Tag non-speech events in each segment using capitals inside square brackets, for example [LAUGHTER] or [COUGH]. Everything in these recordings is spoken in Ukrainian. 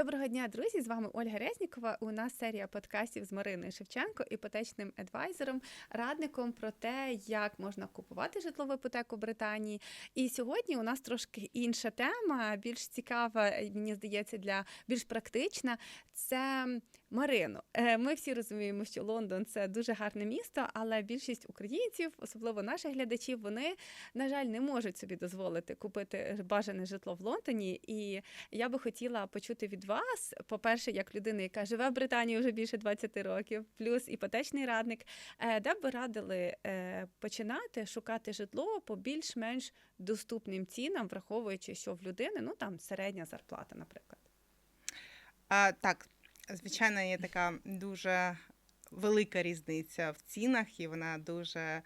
Доброго дня, друзі! З вами Ольга Резнікова. У нас серія подкастів з Мариною Шевченко, іпотечним адвайзером, радником про те, як можна купувати житлову іпотеку в Британії. І сьогодні у нас трошки інша тема, більш цікава, мені здається, для більш практична. Це Марино. Е, Ми всі розуміємо, що Лондон це дуже гарне місто, але більшість українців, особливо наших глядачів, вони, на жаль, не можуть собі дозволити купити бажане житло в Лондоні. І я би хотіла почути від вас, по-перше, як людина, яка живе в Британії вже більше 20 років, плюс іпотечний радник, е, де б ви радили е, починати шукати житло по більш-менш доступним цінам, враховуючи, що в людини ну там середня зарплата, наприклад. А, так, звичайно, є така дуже велика різниця в цінах, і вона дуже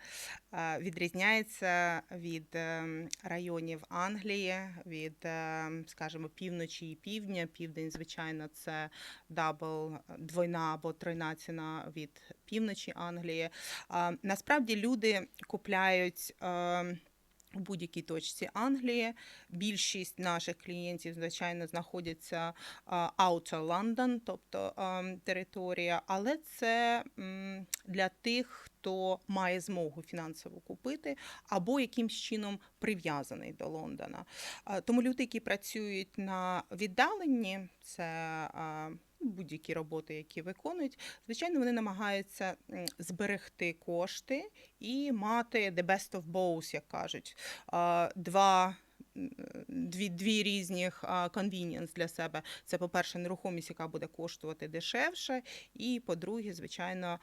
відрізняється від ем, районів Англії, від, ем, скажімо, півночі і півдня. Південь, звичайно, це дабл, двойна або тройна ціна від півночі Англії. Насправді люди купляють. У будь-якій точці Англії більшість наших клієнтів, звичайно, знаходяться outer London, тобто територія, але це для тих, хто має змогу фінансово купити або якимсь чином прив'язаний до Лондона. Тому люди, які працюють на віддаленні, це будь-які роботи, які виконують, звичайно, вони намагаються зберегти кошти і мати the best of both, як кажуть. Два Дві, дві різних convenience для себе. Це, по-перше, нерухомість, яка буде коштувати дешевше, і по-друге, звичайно,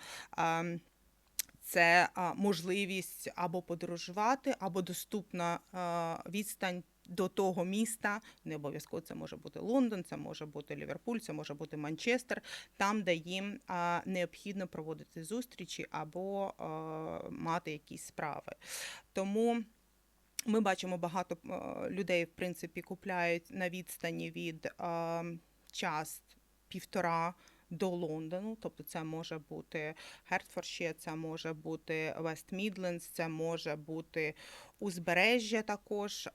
це можливість або подорожувати, або доступна відстань до того міста. Не обов'язково це може бути Лондон, це може бути Ліверпуль, це може бути Манчестер, там, де їм а, необхідно проводити зустрічі або а, мати якісь справи. Тому. Ми бачимо багато е, людей, в принципі, купляють на відстані від е, час півтора до Лондону. Тобто це може бути Гертфордші, це може бути Вест Мідлендс, це може бути узбережжя також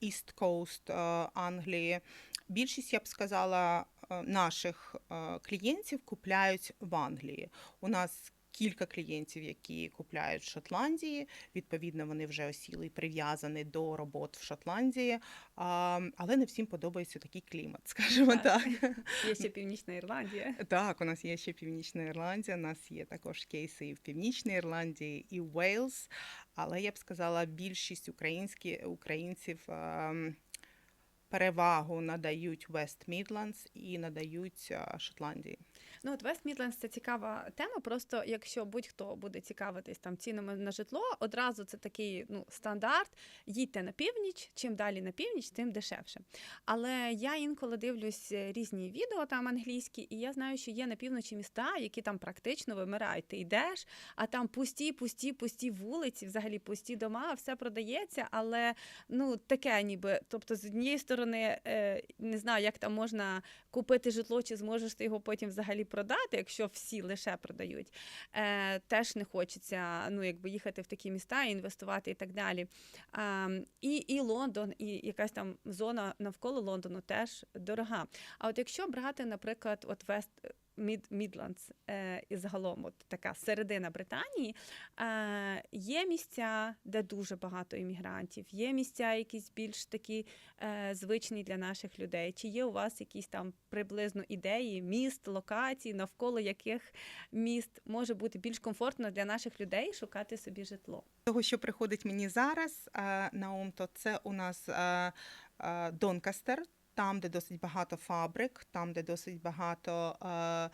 Іст Коуст Англії. Більшість, я б сказала, е, наших е, клієнтів купляють в Англії. У нас кілька клієнтів, які купляють в Шотландії. Відповідно, вони вже осіли і прив'язані до робот в Шотландії, а, але не всім подобається такий клімат, [LAUGHS] скажімо так. Є ще Північна Ірландія. Так, у нас є ще Північна Ірландія, у нас є також кейси і в Північній Ірландії, і в Уейлс. Але я б сказала, більшість українців. ем, Перевагу надають Вест Мідландс і надають Шотландії. Ну, от Вест Мідлендс це цікава тема. Просто якщо будь-хто буде цікавитись там цінами на житло, одразу це такий ну стандарт. Їдьте на північ. Чим далі на північ, тим дешевше. Але я інколи дивлюсь різні відео там англійські, і я знаю, що є на півночі міста, які там практично вимирають. Ти йдеш, а там пусті, пусті, пусті вулиці, взагалі пусті дома, все продається, але ну таке, ніби, тобто, з однієї сторони, е, не знаю, як там можна купити житло, чи зможеш ти його потім взагалі продати, якщо всі лише продають. Е, теж не хочеться ну, якби їхати в такі міста, інвестувати і так далі. Е, і, і Лондон, і якась там зона навколо Лондону теж дорога. А от якщо брати, наприклад, от Вест. Мід, Мідландс е, і загалом от така середина Британії, е, є місця, де дуже багато іммігрантів, є місця, якісь більш такі е, звичні для наших людей. Чи є у вас якісь там приблизно ідеї міст, локацій, навколо яких міст може бути більш комфортно для наших людей шукати собі житло? Того, що приходить мені зараз е, на ум, то це у нас е, е, Донкастер. Там, де досить багато фабрик, там, де досить багато е,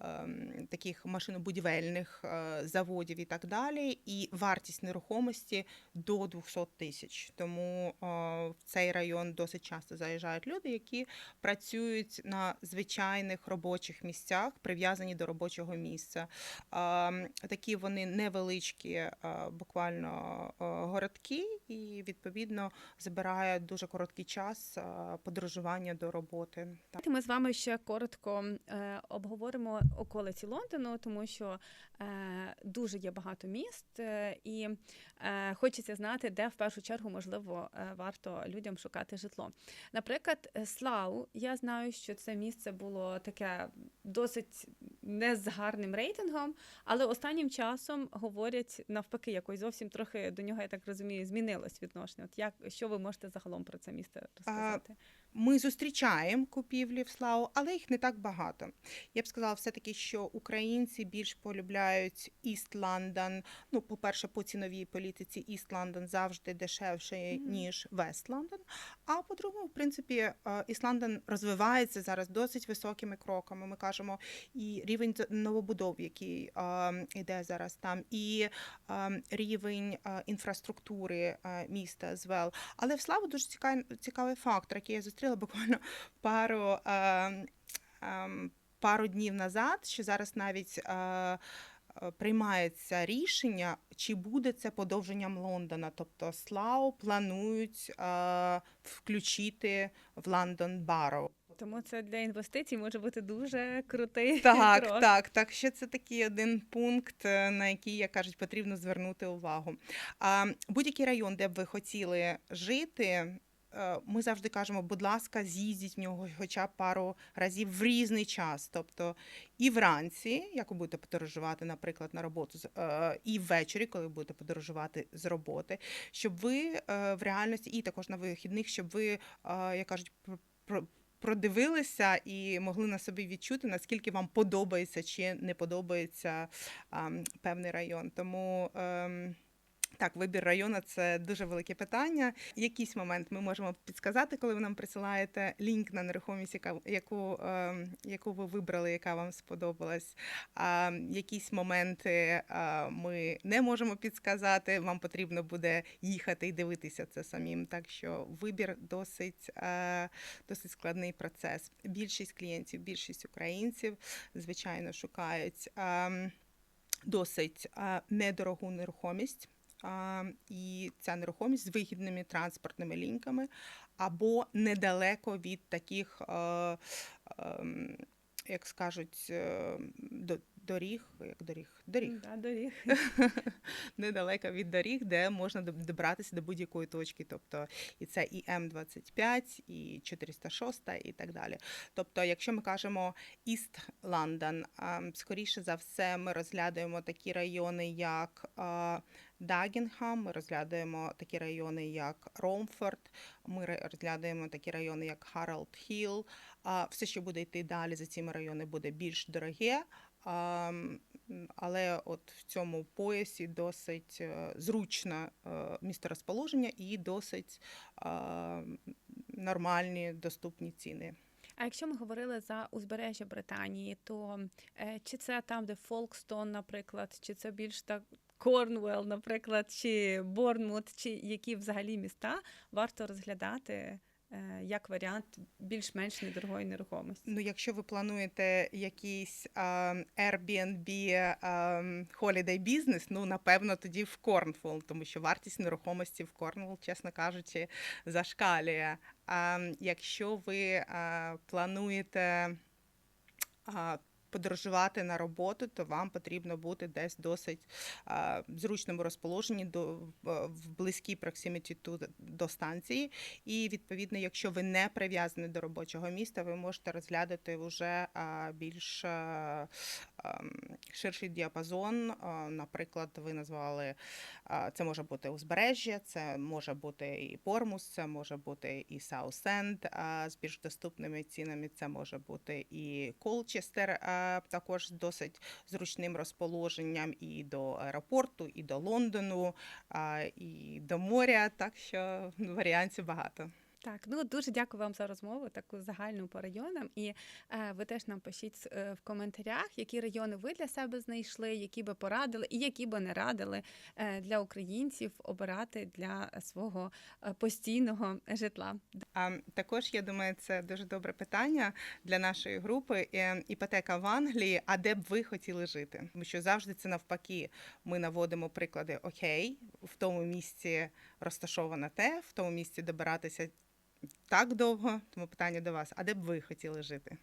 е, таких машинобудівельних е, заводів і так далі, і вартість нерухомості до 200 тисяч. Тому е, в цей район досить часто заїжджають люди, які працюють на звичайних робочих місцях, прив'язані до робочого місця. Е, такі вони невеличкі, е, буквально е, городки, і відповідно збирає дуже короткий час е, подорожувати до роботи. Так. Ми з вами ще коротко е, обговоримо околиці Лондону, тому що е, дуже є багато міст, е, і е, хочеться знати, де в першу чергу можливо е, варто людям шукати житло. Наприклад, Слау, я знаю, що це місце було таке досить не з гарним рейтингом, але останнім часом говорять навпаки, якось зовсім трохи до нього, я так розумію, змінилось відношення. От як що ви можете загалом про це місце розказати? Ми зустрічаємо купівлі в Славу, але їх не так багато. Я б сказала, все-таки, що українці більш полюбляють Іст Лондон. Ну, по-перше, по ціновій політиці Іст Лондон завжди дешевше, ніж Вест Лондон. А по-друге, в принципі, Іст Лондон розвивається зараз досить високими кроками. Ми кажемо, і рівень новобудов, який е, йде зараз там, і е, рівень е, інфраструктури е, міста звел. Але в Славу дуже цікавий фактор, який я зустріла буквально пару, е, ем, пару днів назад, що зараз навіть е, е, приймається рішення, чи буде це подовженням Лондона. Тобто Слау планують е, включити в Лондон Барроу. Тому це для інвестицій може бути дуже крутий [LAUGHS] Так, крок. так, так. Ще це такий один пункт, е, на який, як кажуть, потрібно звернути увагу. А будь-який район, де б ви хотіли жити. Е, Ми завжди кажемо, будь ласка, з'їздіть в нього хоча б пару разів в різний час. Тобто і вранці, як ви будете подорожувати, наприклад, на роботу, е, і ввечері, коли будете подорожувати з роботи, щоб ви е, в реальності, і також на вихідних, щоб ви, е, як кажуть, пр- пр- продивилися і могли на собі відчути, наскільки вам подобається чи не подобається ам, певний район. Тому. ем, так, вибір району це дуже велике питання. Якийсь момент ми можемо підсказати, коли ви нам присилаєте лінк на нерухомість, яка яку, ем, яку ви вибрали, яка вам сподобалась. А якісь моменти ми не можемо підсказати. Вам потрібно буде їхати і дивитися це самим. Так що вибір досить, е, досить складний процес. Більшість клієнтів, більшість українців, звичайно, шукають ем, досить е, недорогу нерухомість. І ця нерухомість з вигідними транспортними лінками або недалеко від таких, е, ем, як скажуть, е, до- доріг, як доріг, доріг, Да, доріг. [LAUGHS] недалеко від доріг, де можна добратися до будь-якої точки. Тобто і це і М25, і 406, і так далі. Тобто, якщо ми кажемо Іст Лондон, скоріше за все, ми розглядаємо такі райони, як е, Дагінгам, ми розглядаємо такі райони, як Ромфорд, ми розглядаємо такі райони, як Харалд Хілл. Все, що буде йти далі за цими районами, буде більш дороге. Але от в цьому поясі досить е, зручне місторозположення і досить нормальні доступні ціни. А якщо ми говорили за узбережжя Британії, то е, чи це там, де Фолкстон, наприклад, чи це більш так Корнуелл, наприклад, чи Борнмут, чи які взагалі міста варто розглядати е, як варіант більш-менш недорогої нерухомості? Ну, якщо ви плануєте якийсь Airbnb holiday бізнес, ну напевно тоді в Корнфол, тому що вартість нерухомості в Корнвол, чесно кажучи, зашкалює. А якщо ви плануєте подорожувати на роботу, то вам потрібно бути десь досить в зручному розположенні до в- близькій проксиміті ту до станції. І відповідно, якщо ви не прив'язані до робочого міста, ви можете розглядати вже більш ам, ширший діапазон. Наприклад, ви назвали це може бути узбережжя, це може бути і Пормус, це може бути і Саусенд з більш доступними цінами. Це може бути і Колчестер, також з досить зручним розположенням і до аеропорту, і до Лондону, і до моря. Так що варіантів багато. Так, ну дуже дякую вам за розмову, таку загальну по районам. І е, ви теж нам пишіть е, в коментарях, які райони ви для себе знайшли, які би порадили, і які би не радили е, для українців обирати для свого е, постійного житла. А також я думаю, це дуже добре питання для нашої групи. Іпотека в Англії. А де б ви хотіли жити? Тому що завжди це навпаки. Ми наводимо приклади. Окей, в тому місці розташовано те, в тому місці добиратися так довго, тому питання до вас: а де б ви хотіли жити?